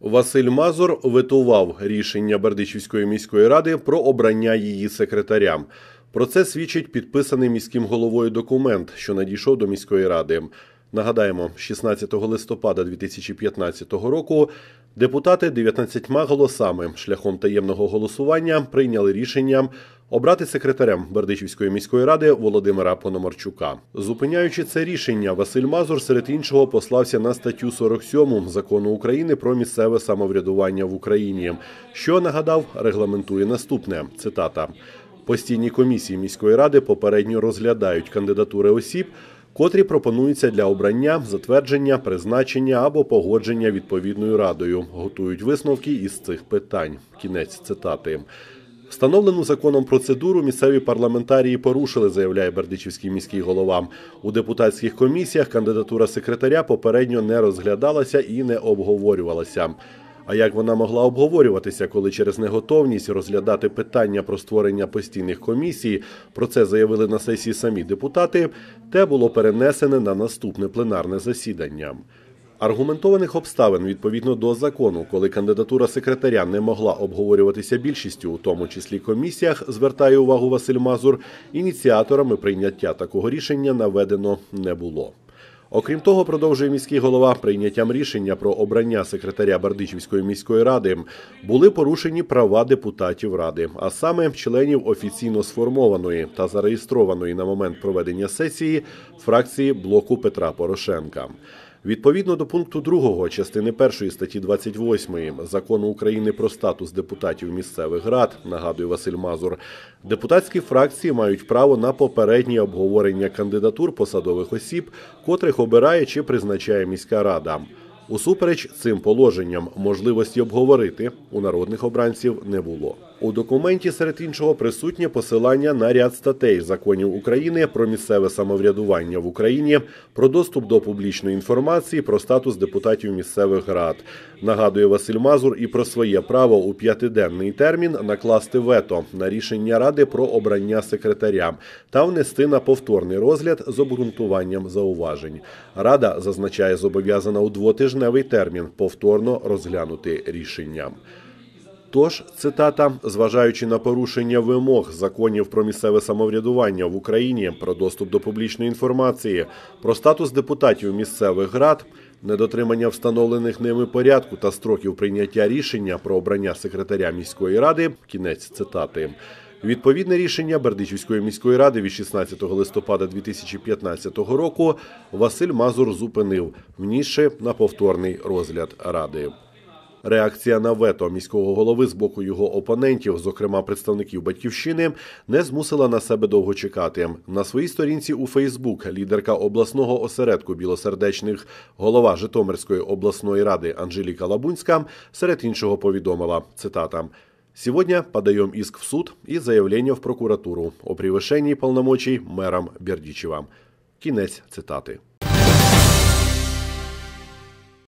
Василь Мазур ветував рішення Бердичівської міської ради про обрання її секретаря. Про це свідчить підписаний міським головою документ, що надійшов до міської ради. Нагадаємо, 16 листопада 2015 року депутати 19 голосами шляхом таємного голосування прийняли рішення обрати секретарем Бердичівської міської ради Володимира Пономарчука. Зупиняючи це рішення, Василь Мазур серед іншого послався на статтю 47 закону України про місцеве самоврядування в Україні, що нагадав регламентує наступне цитата. Постійні комісії міської ради попередньо розглядають кандидатури осіб, котрі пропонуються для обрання, затвердження, призначення або погодження відповідною радою. Готують висновки із цих питань. Кінець цитати. Встановлену законом процедуру місцеві парламентарії порушили, заявляє Бердичівський міський голова. У депутатських комісіях кандидатура секретаря попередньо не розглядалася і не обговорювалася. А як вона могла обговорюватися, коли через неготовність розглядати питання про створення постійних комісій, про це заявили на сесії самі депутати, те було перенесене на наступне пленарне засідання. Аргументованих обставин відповідно до закону, коли кандидатура секретаря не могла обговорюватися більшістю, у тому числі комісіях, звертає увагу Василь Мазур, ініціаторами прийняття такого рішення наведено не було. Окрім того, продовжує міський голова прийняттям рішення про обрання секретаря Бердичівської міської ради були порушені права депутатів ради, а саме членів офіційно сформованої та зареєстрованої на момент проведення сесії фракції блоку Петра Порошенка. Відповідно до пункту 2 частини 1 статті 28 закону України про статус депутатів місцевих рад, нагадує Василь Мазур, депутатські фракції мають право на попереднє обговорення кандидатур посадових осіб, котрих обирає чи призначає міська рада. Усупереч цим положенням можливості обговорити у народних обранців не було. У документі серед іншого присутнє посилання на ряд статей законів України про місцеве самоврядування в Україні, про доступ до публічної інформації, про статус депутатів місцевих рад. Нагадує Василь Мазур і про своє право у п'ятиденний термін накласти вето на рішення ради про обрання секретаря та внести на повторний розгляд з обґрунтуванням зауважень. Рада зазначає, зобов'язана у двотижневий термін повторно розглянути рішення. Тож, цитата, зважаючи на порушення вимог законів про місцеве самоврядування в Україні, про доступ до публічної інформації, про статус депутатів місцевих рад, недотримання встановлених ними порядку та строків прийняття рішення про обрання секретаря міської ради, кінець цитати. Відповідне рішення Бердичівської міської ради від 16 листопада 2015 року Василь Мазур зупинив, внісши на повторний розгляд ради. Реакція на вето міського голови з боку його опонентів, зокрема представників батьківщини, не змусила на себе довго чекати. На своїй сторінці у Фейсбук лідерка обласного осередку білосердечних голова Житомирської обласної ради Анжеліка Лабунська серед іншого повідомила цитата. Сегодня подаем иск в суд и заявление в прокуратуру о превышении полномочий мэром Бердичева. Кінець цитати.